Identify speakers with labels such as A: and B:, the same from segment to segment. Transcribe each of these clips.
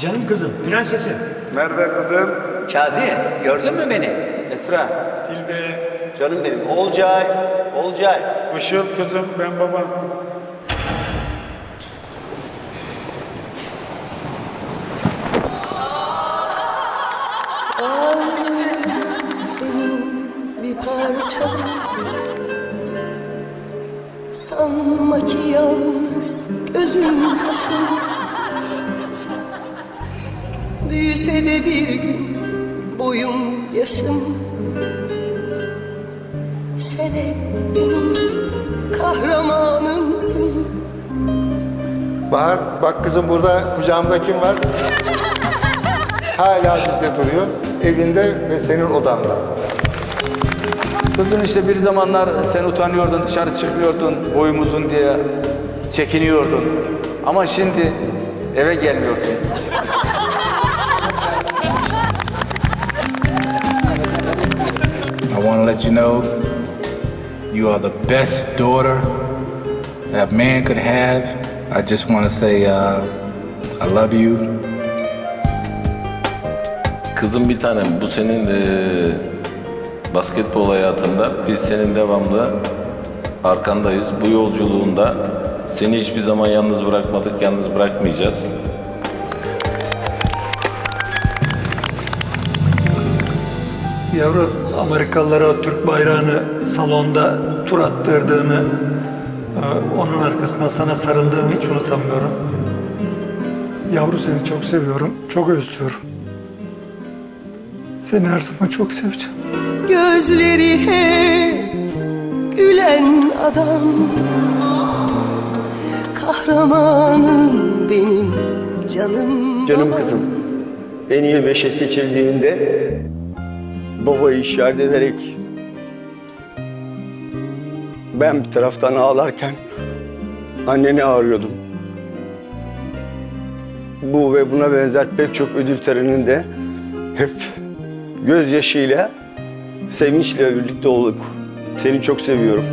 A: Canım kızım, prensesim.
B: Merve kızım.
C: Kazi gördün mü beni?
D: Esra.
B: Tilbe.
E: Canım benim. Olcay. Olcay.
D: Işıl kızım ben baban.
F: senin bir parçan Sanma ki yalnız gözüm kaşın Büyüse de bir gün boyum yaşım Sen hep benim kahramanımsın
B: Bahar bak kızım burada kucağımda kim var? Hala bizde duruyor. Evinde ve senin odanda.
D: Kızım işte bir zamanlar sen utanıyordun, dışarı çıkmıyordun, boyum uzun diye çekiniyordun. Ama şimdi eve gelmiyorsun.
G: Let you know you are the best daughter that man could have. I just want to say uh, I love you.
H: Kızım bir tanem bu senin eee, basketbol hayatında biz senin devamlı arkandayız. Bu yolculuğunda seni hiçbir zaman yalnız bırakmadık, yalnız bırakmayacağız.
A: Yavru Amerikalılara Türk bayrağını salonda tur attırdığını, e, onun arkasında sana sarıldığımı hiç unutamıyorum. Yavru seni çok seviyorum, çok özlüyorum. Seni her zaman çok seveceğim.
F: Gözleri hep gülen adam Kahramanım benim canım
E: Canım
F: babam.
E: kızım. En iyi meşe seçildiğinde babayı işaret ederek ben bir taraftan ağlarken anneni ağrıyordum. Bu ve buna benzer pek çok ödül töreninde hep gözyaşıyla, sevinçle birlikte olduk. Seni çok seviyorum.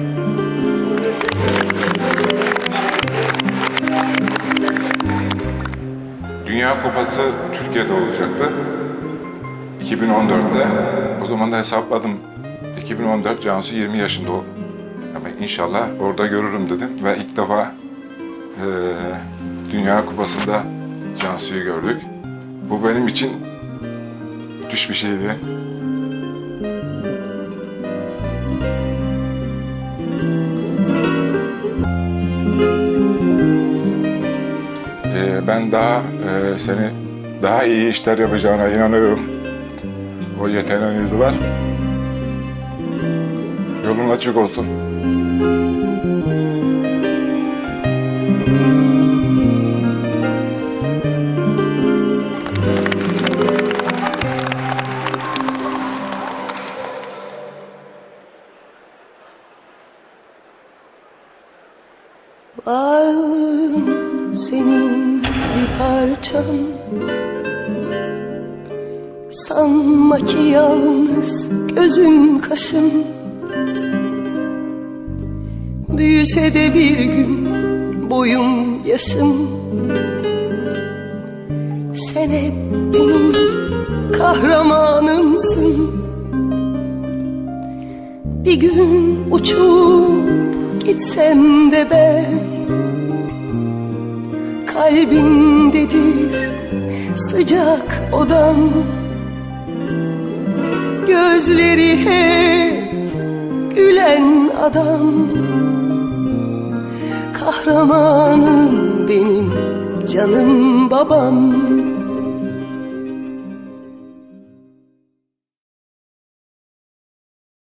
I: Dünya Kupası Türkiye'de olacaktı. 2014'te. O zaman da hesapladım. 2014 Cansu 20 yaşında oldu. Ama inşallah orada görürüm dedim ve ilk defa eee, Dünya Kupası'nda Cansu'yu gördük. Bu benim için müthiş bir şeydi. Ee, ben daha e, seni daha iyi işler yapacağına inanıyorum. O yeteneğiniz var. Yolun açık olsun.
F: Varlığım senin bir parçan Sanma ki yalnız gözüm kaşım. Büyüse de bir gün boyum yaşım. Sen hep benim kahramanımsın. Bir gün uçup gitsem de ben Kalbindedir sıcak odam Gözleri hep gülen adam. Kahramanım benim canım babam